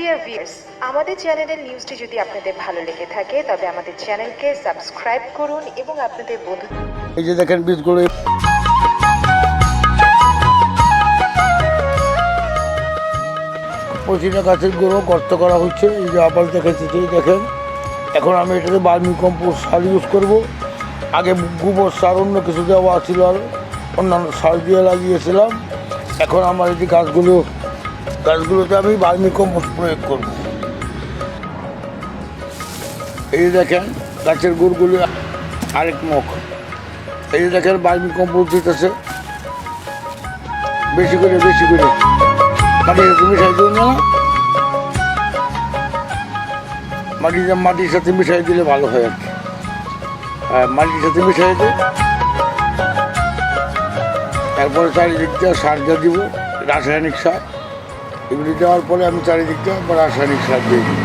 Dear viewers আমাদের চ্যানেলের নিউজটি যদি আপনাদের ভালো লেগে থাকে, তবে আমাদের চ্যানেলকে সাবস্ক্রাইব করুন এবং আপনাদের বন্ধু এই যে দেখেন বীজগুলো। প্রতিটা গাছের গুঁড়ো গর্ত করা হচ্ছে, এই যে আবার দেখেছি দেখেন। এখন আমি এটাতে বার্মি কম্পোস্ট সার ইউজ করব। আগে গোবর সার অন্য কিছু দেওয়া ছিল আর অন্যান্য সার দিয়ে লাগিয়েছিলাম। এখন আমার এই গাছগুলো গাছগুলোতে আমি বার্মি কম্পোস্ট প্রয়োগ করব। এই দেখেন, গাছের গুড়গুলো আরেক মুখ। এই দেখেন বার্মি কম্পোস্ট দিতেছে। বেশি করে বেশি করে। মাটির সাথে মিশাই দিও না। মাটির মাটির সাথে মিশাই দিলে ভালো হয় আর কি। হ্যাঁ মাটির সাথে মিশাই দিই তারপরে চারিদিক দিয়ে সার দিয়ে দিব, রাসায়নিক সার। এগুলি দেওয়ার পরে আমি চারিদিক দিয়ে আবার রাসায়নিক সার দিয়ে দিই।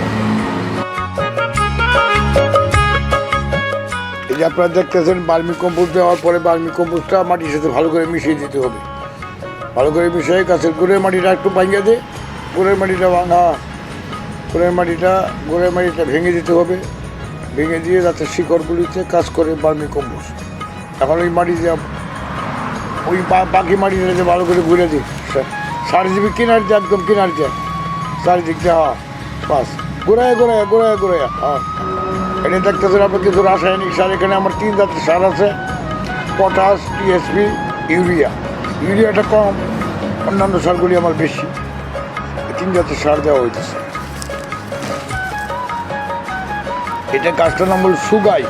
এই যে আপনারা দেখতেছেন বার্মি কম্পোস্ট দেওয়ার পরে বার্মি কম্পোস্টটা মাটির সাথে ভালো করে মিশিয়ে দিতে হবে। ভালো করে মিশিয়ে গাছের গুড়ের মাটিটা একটু ভাঙিয়ে দে গুড়ের মাটিটা ভাঙা, গোড়ের মাটিটা গোড়ের মাটিটা ভেঙে দিতে হবে। ভেঙে দিয়ে যাতে শিকড়গুলিতে কাজ করে বার্মি কম্পোস্ট। এখন ওই মাটি ওই বাকি মাটিটা ভালো করে ঘুরে দিই। সার দিবি কিনার দিয়ে একদম কিনার দিয়ে চারিদিক দিয়ে হ্যাঁ বাস। ঘুরায় ঘুরায় ঘুরায় ঘুরায় হ্যাঁ। এটা দেখতেছেন আপনার কিছু রাসায়নিক সার, এখানে আমার তিন জাতের সার আছে, পটাশ, টিএসপি, ইউরিয়া। ইউরিয়াটা কম, অন্যান্য সারগুলি আমার বেশি। তিন জাতের সার দেওয়া হইতেছে। এটা গাছটার নাম হলো সুগাই।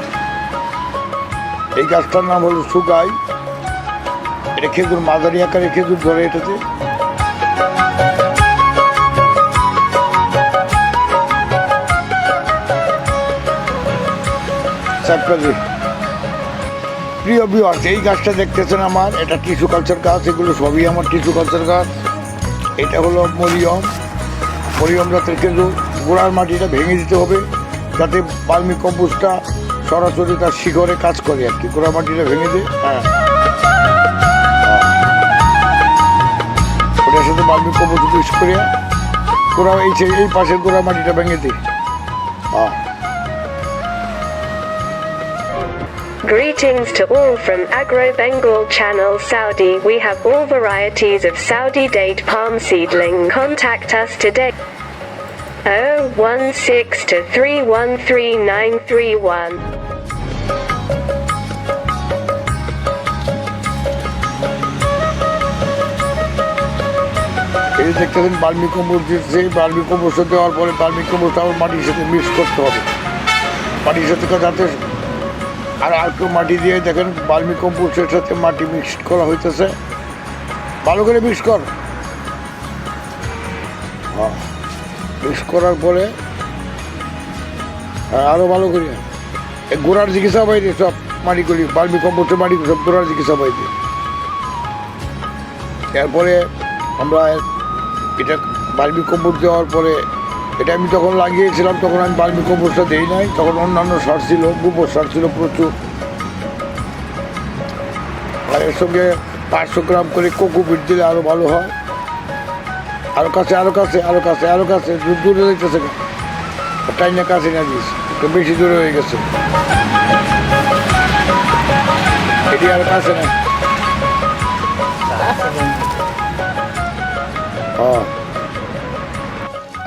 এই গাছটার নাম হলো সুগাই। এটা খেজুর, মাঝারি আকারে খেজুর ধরে এটাতে। চারপাশে প্রিয় বিহার এই গাছটা দেখতেছেন আমার, এটা টিস্যু কালচার গাছ, এগুলো সবই আমার টিস্যু কালচার গাছ। এটা হলো মরিয়ম। মরিয়ম জাতের কিন্তু গোড়ার মাটিটা ভেঙে দিতে হবে, যাতে বার্মি কম্পোস্টটা সরাসরি তার শিখরে কাজ করে আর কি। গোড়ার মাটিটা ভেঙে দে হ্যাঁ। হ্যাঁ। ওটার সাথে বার্মি কম্পোস্ট ইউজ করে গোড়া, এই এই পাশের গোড়া মাটিটা ভেঙে দে। হ্যাঁ। Greetings to all from Agro Bengal Channel Saudi. We have all varieties of Saudi date palm seedling. Contact us today. 016 to 313931. এই যে দেখতেছেন বার্মি কম্পোস্ট দিচ্ছে বার্মি কম্পোস্ট দেওয়ার পরে বার্মি কম্পোস্ট আবার মাটির সাথে মিক্স করতে হবে মাটির সাথে যাতে আর একটু মাটি দিয়ে দেখেন বার্মি কম্পোস্টের সাথে মাটি মিক্সড করা হইতেছে। ভালো করে মিক্স কর। হ্যাঁ মিক্স করার পরে হ্যাঁ আরও ভালো করে। গোড়ার দিকে সবাই দিয়ে সব মাটিগুলি বার্মি কম্পোস্টের মাটি সব গোড়ার দিকে সবাই দিয়ে এরপরে আমরা এটা বার্মি কম্পোস্ট দেওয়ার পরে এটা আমি যখন লাগিয়েছিলাম, তখন আমি বার্মি কম্পোস্টটা দিই নাই, তখন অন্যান্য সার ছিল, গোবর সার ছিল প্রচুর। আর এর সঙ্গে পাঁচশো গ্রাম করে কোকোপিট দিলে আরও ভালো হয়। আরও কাছে আরও কাছে আরও কাছে আরও কাছে, দূর যেতেছে টাইনে কাছে না দিস একটু বেশি দূরে হয়ে গেছে। এটি আর কাছে না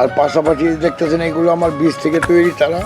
আর পাশাপাশি দেখতেছেন এগুলো আমার বীজ থেকে তৈরি তারা।